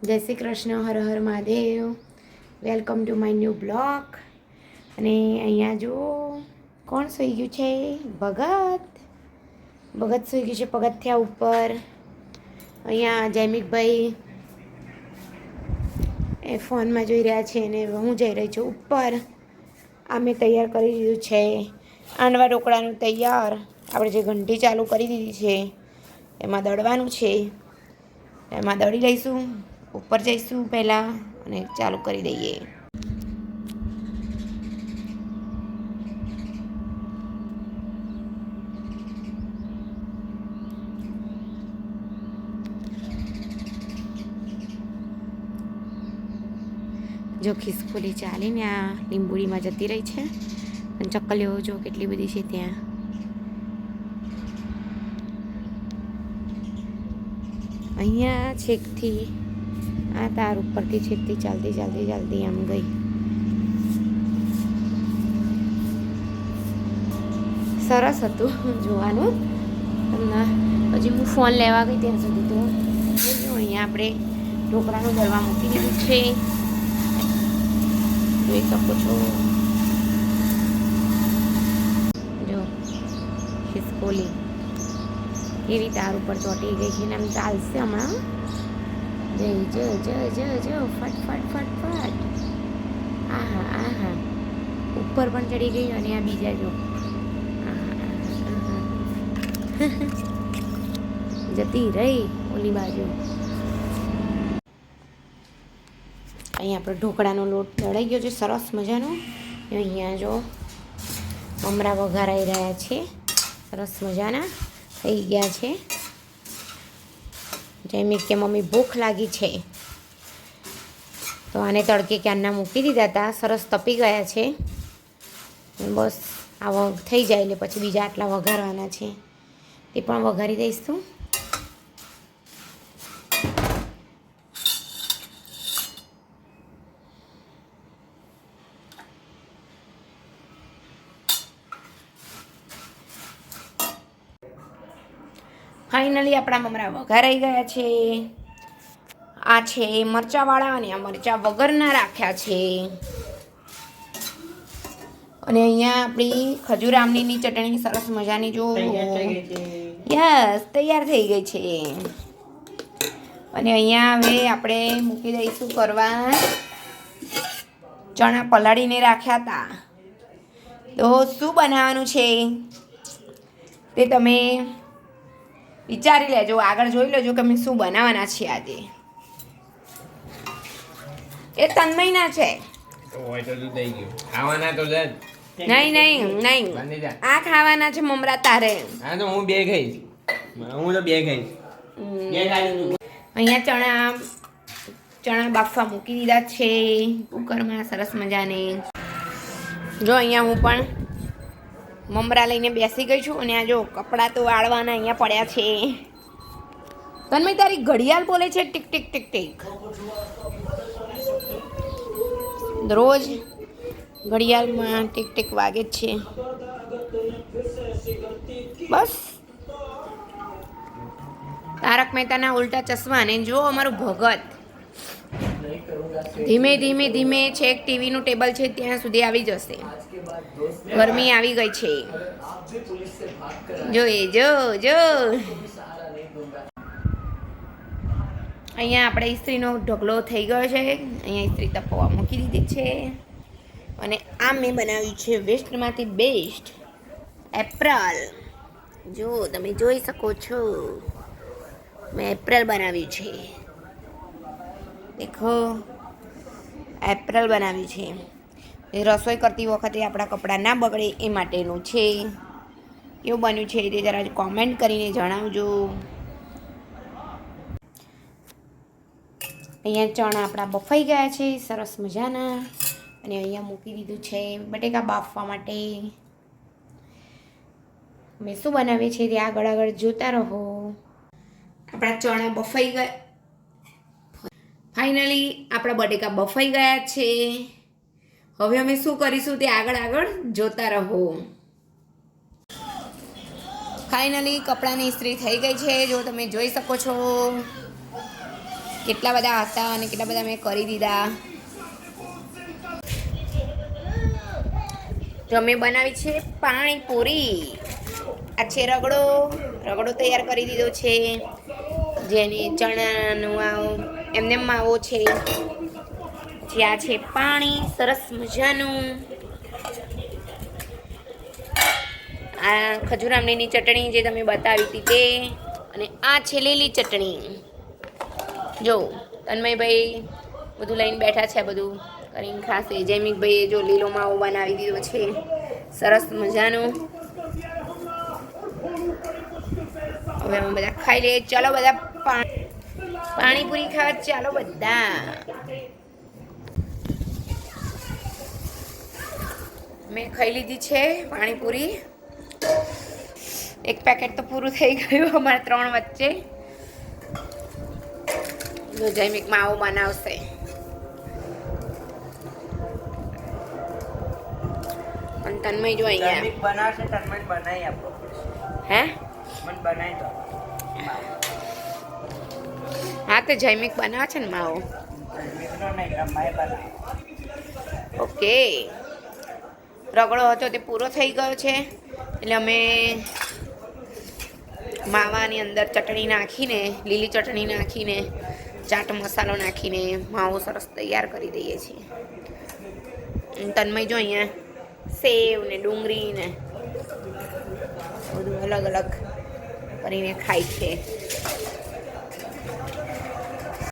જય Shri Krishna, Har Har Mahadev. Welcome to my new vlog અને અહીંયા જો કોણ સૂઈ ગયું છે? ભગત. ભગત સૂઈ ગયું છે પગથિયા ઉપર. અહીંયા જૈમિકભાઈ એ ફોનમાં જોઈ રહ્યા છે અને હું જઈ રહી છું ઉપર. આ મેં તૈયાર કરી દીધું છે. આંડવા ઢોકળાનું તૈયાર. આપણે જે ઘંટી ચાલુ કરી દીધી છે, એમાં દળવાનું છે. એમાં દળી લઈશું. ઉપર જઈશું પહેલાં અને ચાલુ કરી દઈએ. જો ખિસકોલી ચાલીને આ લીંબુડીમાં જતી રહી છે અને ચક્કલીઓ જો કેટલી બધી છે ત્યાં. અહીંયા છેકથી આ તાર ઉપરથી છેકથી ચાલતી ચાલતી ચાલતી આમ ગઈ. સરસ હતું જોવાનું. અને હજી હું ફોન લેવા ગઈ ત્યાં સુધી તો અહીંયા આપણે ઢોકળાનું ગરવા મૂકી દીધું છે. જોઈ શકો છો. જો, ખિસકોલી. એવી તાર ઉપર ચોંટી ગઈ છે ને આમ ચાલશે હમણાં. જય જો જો જો જો ફટ ફટ ફટ ફટ. આહા આહા. ઉપર પણ ચડી ગઈ અને આ બીજા જો. જતી રહી ઓલી બાજુ. અહીંયા આપણે ઢોકળાનો લોટ ચડાઈ ગયો છે, સરસ મજાનો. અહીંયા જો મમરા વઘારાઈ રહ્યા છે, સરસ મજાના. થઈ ગયા છે. જૈમિક કે મમ્મી ભૂખ લાગી છે. તો આને તડકે ક્યારના મૂકી દીધા હતા સરસ તપી ગયા છે. બસ, આ થઈ જાય એટલે પછી બીજા આટલા વઘારવાના છે. તે પણ વઘારી દઈશ ફાઇનલી આપણા મમરા વઘારાઈ ગયા છે. આ છે મરચાવાળા અને આ મરચા વગરના રાખ્યા છે. અને અહીંયા આપણી ખજૂર આમલીની ચટણી સરસ મજાની જો. યસ તૈયાર થઈ ગઈ છે. અને અહીંયા હવે આપણે મૂકી દઈશું કરવા. ચણા પલાળીને રાખ્યા હતા. તો શું બનાવવાનું છે? તે તમે વિચારી લેજો આગળ જોઈ લેજો કે અમે શું બનાવવાના છીએ આજે. એ તન્મયના છે. હોય તો તું થઈ ગયું. ખાવાના તો નહીં નહીં નહીં. આ ખાવાના છે મમરા તારે. હા તો હું બે ખાઈશ. હું તો બે ખાઈશ. અહીંયા ચણા ચણા બાફવા મૂકી દીધા છે. કુકરમાં સરસ મજાને. જો અહીંયા હું પણ મમરા લઈને બેસી ગઈ છું અને આ જો કપડાં તો વાળવાના અહીંયા પડ્યા છે. તન્મય, તારી ઘડિયાળ બોલે છે ટીક ટીક ટીક ટીક. રોજ ઘડિયાળમાં ટીક ટીક વાગે છે. બસ. તારક મહેતાના ઉલટા ચશ્મા ને જો અમારું ભગત ધીમે ધીમે ધીમે છેક ટીવીનું ટેબલ છે ત્યાં સુધી આવી જશે. ગરમી આવી ગઈ છે. જો એ જો જો. અહીંયા આપણે ઇસ્ત્રીનો ઢગલો થઈ ગયો છે. અહીંયા ઇસ્ત્રી તપવા મૂકી દીધી છે. અને આ મેં બનાવ્યું છે વેસ્ટમાંથી બેસ્ટ એપ્રલ. જો તમે જોઈ શકો છો. મેં એપ્રલ બનાવ્યું છે. દેખો એપ્રલ બનાવ્યું છે. એ રસોઈ કરતી વખતે આપણા કપડાં ના બગડે એ માટેનું છે. કેવું બન્યું છે તે જરા કોમેન્ટ કરીને જણાવજો. અહીંયા ચણા આપણા બફાઈ ગયા છે, સરસ મજાના. અને અહીંયા મૂકી દીધું છે બટેકા બાફવા માટે. મેં શું બનાવીએ છીએ તે આગળ આગળ જોતા રહો. આપણા ચણા બફાઈ ગયા ફાઇનલી આપણા બટેકા બફાઈ ગયા છે. હવે અમે શું કરીશું તે આગળ આગળ જોતા રહો. ફાઇનલી કપડાની ઇસ્ત્રી થઈ ગઈ છે. જો તમે જોઈ શકો છો કેટલા બધા હતા અને કેટલા બધા મેં કરી દીધા. તો અમે બનાવી છે પાણીપુરી. આ છે રગડો. રગડો તૈયાર કરી દીધો છે. જેને ચણાનું માવો એમને માવો છે, જ્યાં છે પાણી, સરસ મજાનું. આ ખજૂર ચટણી જે તમે બતાવી હતી તે. અને આ છે લીલી ચટણી. જો, તન્મયભાઈ બધું લઈને બેઠા છે બધું કરીને ખાશે. જૈમિકભાઈએ જો લીલો માવો બનાવી દીધો છે. સરસ મજાનું. હવે અમે બધા ખાઈ લઈએ. ચાલો બધા પા- પાણીપુરી ખાવા ચાલો બધા. મેં ખાઈ લીધી છે પાણીપુરી. એક પેકેટ તો પૂરું થઈ ગયું અમારા ત્રણ વચ્ચે. જો જૈમિક માવો બનાવશે. અને તન્મય જો અહીંયા. બનાવશે તન્મય બનાવી આપો હે? મને બનાવી દો. હા તે જૈમિક બનાવે છે ને માવો. ઓકે. રગડો હતો તે પૂરો થઈ ગયો છે. એટલે અમે માવાની અંદર ચટણી નાખીને, લીલી ચટણી નાખીને, ચાટ મસાલો નાખીને માવો સરસ તૈયાર કરી દઈએ છીએ. તન્મય જો અહીંયા સેવ ને ડુંગળી ને બધું અલગ અલગ કરીને ખાય છે.